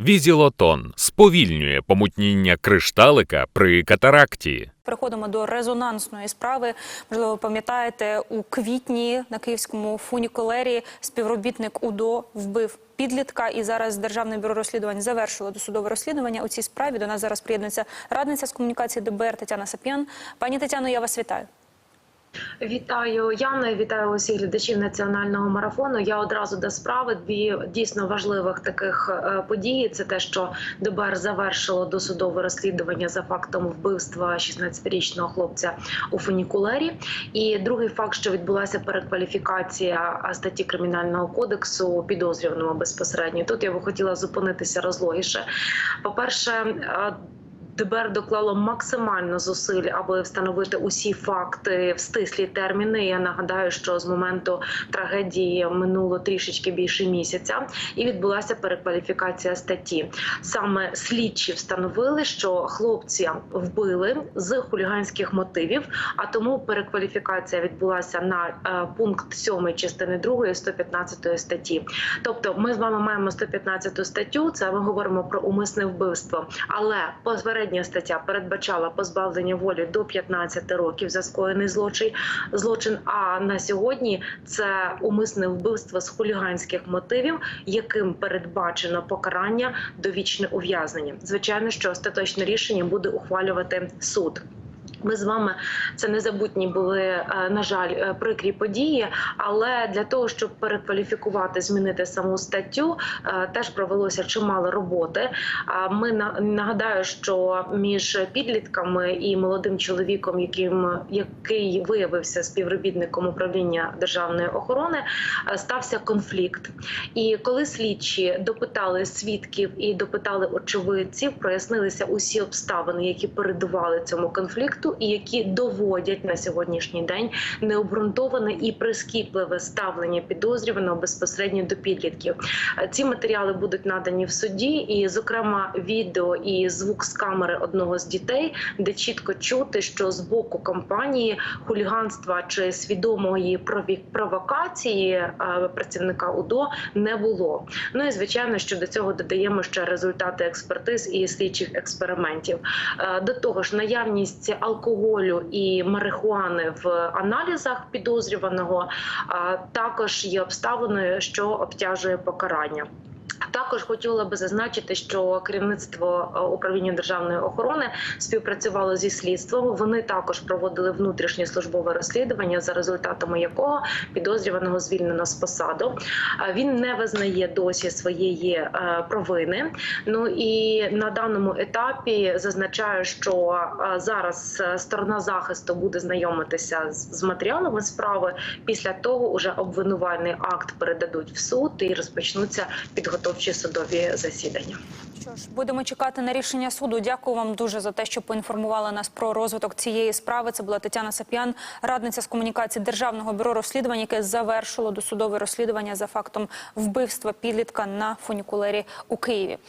Візілотон сповільнює помутніння кришталика при катаракті. Переходимо до резонансної справи. Можливо, пам'ятаєте, у квітні на київському фунікулері співробітник УДО вбив підлітка, і зараз Державне бюро розслідувань завершило досудове розслідування у цій справі. До нас зараз приєднується радниця з комунікації ДБР Тетяна Сап'ян. Пані Тетяно, я вас вітаю. Вітаю Яна, вітаю усіх глядачів національного марафону. Я одразу до справи дві дійсно важливих таких е, події. Це те, що ДБР завершило досудове розслідування за фактом вбивства 16-річного хлопця у фунікулері. І другий факт, що відбулася перекваліфікація статті кримінального кодексу підозрюваному безпосередньо. Тут я би хотіла зупинитися розлогіше. По перше, е, ДБР доклало максимально зусиль, аби встановити усі факти в стислі терміни. Я нагадаю, що з моменту трагедії минуло трішечки більше місяця, і відбулася перекваліфікація статті. Саме слідчі встановили, що хлопці вбили з хуліганських мотивів, а тому перекваліфікація відбулася на е, пункт 7 частини 2 115 статті. Тобто, ми з вами маємо 115 статтю. Це ми говоримо про умисне вбивство, але попередня стаття передбачала позбавлення волі до 15 років за скоєний злочин. Злочин. А на сьогодні це умисне вбивство з хуліганських мотивів, яким передбачено покарання довічне ув'язнення. Звичайно, що остаточне рішення буде ухвалювати суд. Ми з вами це незабутні були, е, на жаль, е, прикрі події. Але для того, щоб перекваліфікувати, змінити саму статтю, е, теж провелося чимало роботи. Ми нагадаю, що між підлітками і молодим чоловіком, яким який виявився співробітником управління державної охорони, стався конфлікт. І коли слідчі допитали свідків і допитали очевидців, прояснилися усі обставини, які передували цьому конфлікту, і які доводять на сьогоднішній день необґрунтоване і прискіпливе ставлення підозрюваного безпосередньо до підлітків. Е, Ці матеріали будуть надані в суді, і, зокрема, відео і звук з камери одного з дітей, де чітко чути, що з боку компанії хуліганства чи свідомої провокації е, працівника УДО не було. Ну і звичайно, що до цього додаємо ще результати експертиз і слідчих експериментів. Е, До того ж, наявність алкоголю і марихуани в аналізах підозрюваного також є обставиною, що обтяжує покарання. Також хотіла би зазначити, що керівництво е, управління державної охорони співпрацювало зі слідством. Вони також проводили внутрішнє службове розслідування, за результатами якого підозрюваного звільнено з посаду. Він не визнає досі своєї е, провини. Ну і на даному етапі зазначаю, що е, зараз сторона захисту буде знайомитися з матеріалами справи. Після того уже обвинувальний акт передадуть в суд і розпочнуться підготовчі судові засідання. Що ж, будемо чекати на рішення суду. Дякую вам дуже за те, що поінформували нас про розвиток цієї справи. Це була Тетяна Сап'ян, радниця з комунікації Державного бюро розслідувань, яке завершило досудове розслідування за фактом вбивства підлітка на фунікулері у Києві.